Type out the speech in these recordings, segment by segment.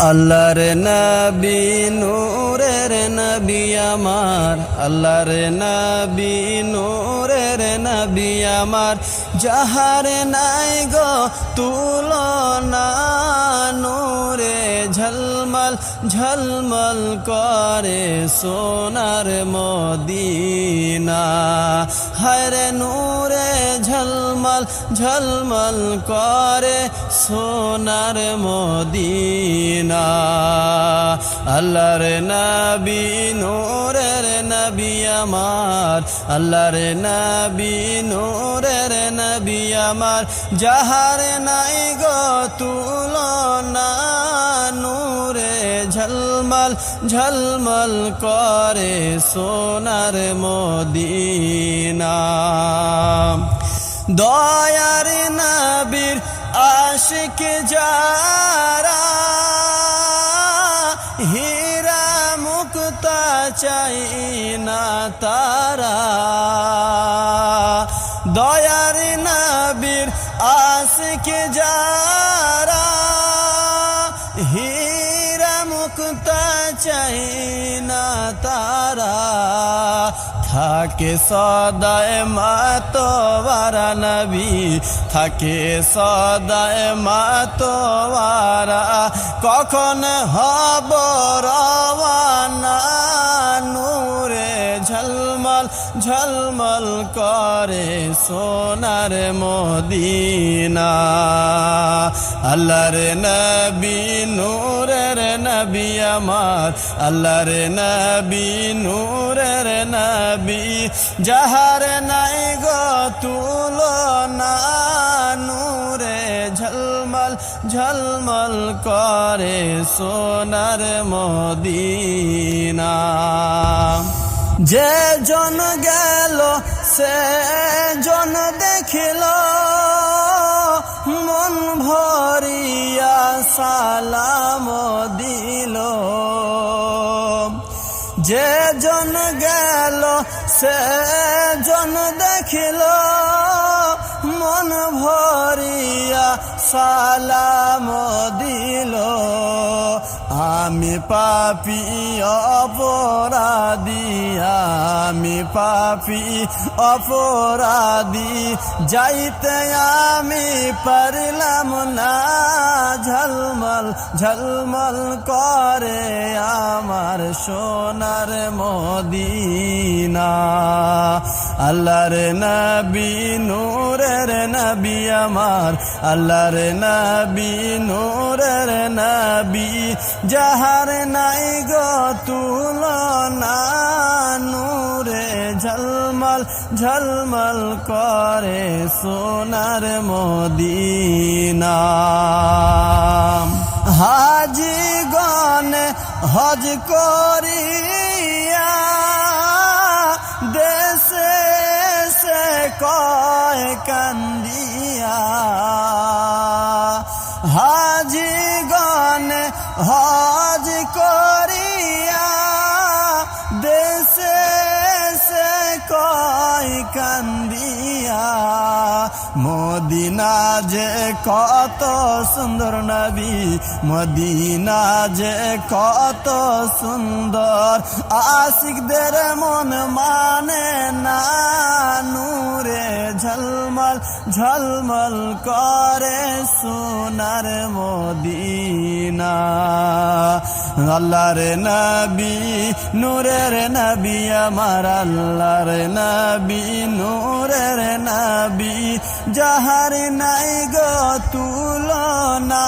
আল্লাহর নবী নূরের নবী আমার, আল্লাহর নবী নূরের নবী আমার। যাহার নাই গো তুলনা, নূরে ঝলমল ঝলমল করে সোনার মদিনা। হরে নূরে ঝলমল ঝলমল করে সোনার মদিনা। আল্লাহর নবী, নূরের নবী আমার। আল্লাহর নবী, নূরের নবী আমার। যাহার নাই গো তুলনা, নূরে ঝলমল ঝলমল করে সোনার মদিনা। দয়ার নবীর আশিক যারা হীরা মুক্তা চাই না তারা। দয়ার নবীর আশিক যারা হীরা মুক্তা চাই না তারা। থাকে সদায় মাতোয়ারা নবী থাকে সদায় মাতোয়ারা। কখন হব রওয়ানা নূরে ঝলমল ঝলমল করে সোনার মদিনা। আল্লাহর নবী, নূরের নবী আমার। আল্লাহর নবী, নূরের নবী। যাহার নাই গো তুলনা, নূরে ঝলমল ঝলমল করে সোনার মদিনা। যে জন গেল, সে জন দেখিল, মন ভরিয়া সালাম দিল। যে জন গেল, সে জন দেখিল, মন ভরিয়া সালাম আমি পাপি অপরাধী, আমি পাপি অপরাধী। যাইতে আমি পারলাম না, ঝলমল ঝলমল করে আমার সোনার মদিনা। আল্লাহর নবী, নূরের নবী আমার। আল্লাহর নবী, নূরের নবী, যাহার নাই গো তুলনা, নূরে ঝলমল ঝলমল করে সোনার মদিনা। হাজি গণ হজ করিয়া কয় কান্দিয়া। হাজি গণ হজ করিয়া দেশে সে কয় কান্দিয়া। মদিনা যে কত সুন্দর নবী মদিনা যে কত সুন্দর। আশিকদের মন মানে না নূরে। ঝলমল ঝলমল করে সোনার মদিনা। আল্লাহর নবী, নূরের নবী, আমার আল্লাহর নবী, নূরের নবী। যাহার নাই গো তুলনা,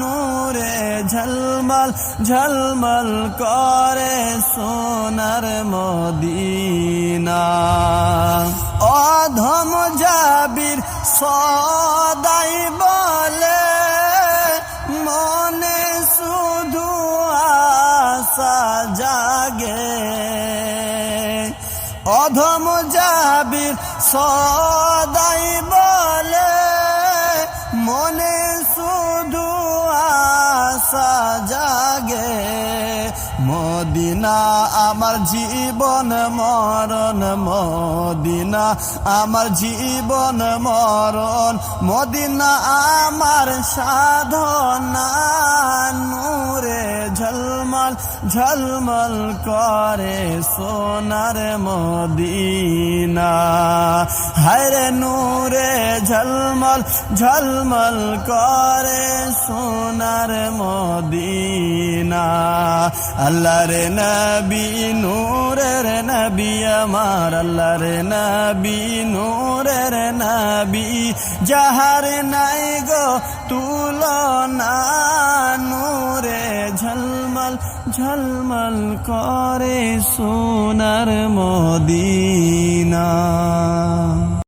নূরে ঝলমল ঝলমল করে সোনার মদিনা। অধম জাবির সদাই বলে, মনে শুধু আশা জাগে। অধম জাবির সদাই বলে, মনে শুধু আশা জাগে। মদিনা, আমার জীবন মরণ, মদিনা, আমার জীবন মরণ, মদিনা আমার সাধনা, নূরে ঝলমল ঝলমল করে সোনার মদিনা। হরে নূরে ঝলমল ঝলমল করে সোনার মদিনা। আল্লাহর নবী নূরের নবী আমার। আল্লাহর নবী নূরের নবী, যাহার নাই গো তুলনা ঝলমল করে সোনার মদিনা।